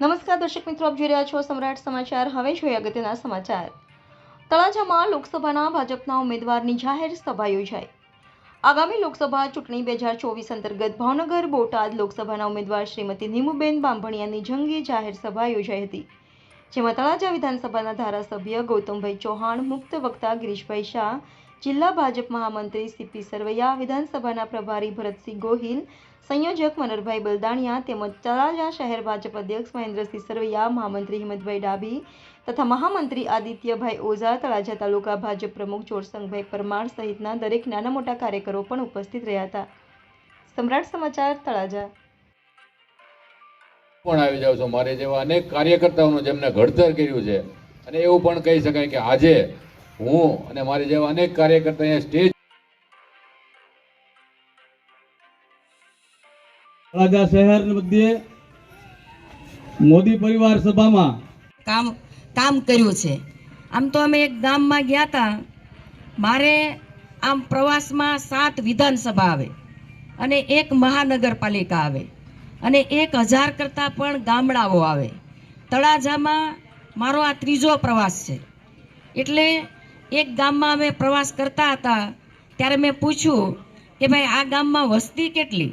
દર્શક મિત્રો, આપ જોઈ રહ્યા છો સમ્રાટ સમાચાર. હવે જોઈએ અગત્યના સમાચાર. તળાજામાં લોકસભાના ભાજપના ઉમેદવારની જાહેર સભા યોજાઈ. આગામી લોકસભા ચૂંટણી બે હજાર ચોવીસ અંતર્ગત ભાવનગર, બોટાદ લોકસભાના ઉમેદવાર શ્રીમતી નીમુબેન બાંભણિયાની જંગી જાહેર સભા યોજાઈ હતી, જેમાં તળાજા વિધાનસભાના ધારાસભ્ય ગૌતમભાઈ ચૌહાણ, મુક્ત વક્તા ગિરીશભાઈ શાહ જિલ્લા ભાજપ મહામંત્રી સીપી સરવૈયા, વિધાનસભાના પ્રભારી ભરતસિંહ ગોહિલ, સંયોજક મનરભાઈ બલદાણિયા તેમજ તળાજા શહેર ભાજપ અધ્યક્ષ મહેન્દ્રસિંહ સરવૈયા, મહામંત્રી હિંમતભાઈ ડાભી તથા મહામંત્રી આદિત્યભાઈ ઓઝા, તળાજા તાલુકા ભાજપ પ્રમુખ જોરસંગભાઈ પરમાર સહિતના દરેક નાના મોટા કાર્યકરો પણ ઉપસ્થિત રહ્યા હતા. સમ્રાટ સમાચાર, તળાજા. પણ આવી જાવ છો, મારે જેવા અનેક કાર્યકર્તાઓનું જેમને ઘડતર કર્યું છે, અને એવું પણ કહી શકાય કે આજે હું અને મારી જેવા અનેક કાર્યકર્તા અહીંયા સ્ટેજ રાજા શહેર મધ્યે મોદી પરિવાર સભામાં કામ કામ કર્યું છે. આમ તો અમે એક ગામમાં ગયા હતા મારે આમ પ્રવાસમાં સાત વિધાનસભા આવે અને એક મહાનગરપાલિકા આવે અને એક હજાર કરતાં પણ ગામડાઓ આવે. તળાજામાં મારો આ ત્રીજો પ્રવાસ છે. એટલે એક ગામમાં અમે પ્રવાસ કરતા હતા, ત્યારે મેં પૂછ્યું કે ભાઈ, આ ગામમાં વસ્તી કેટલી?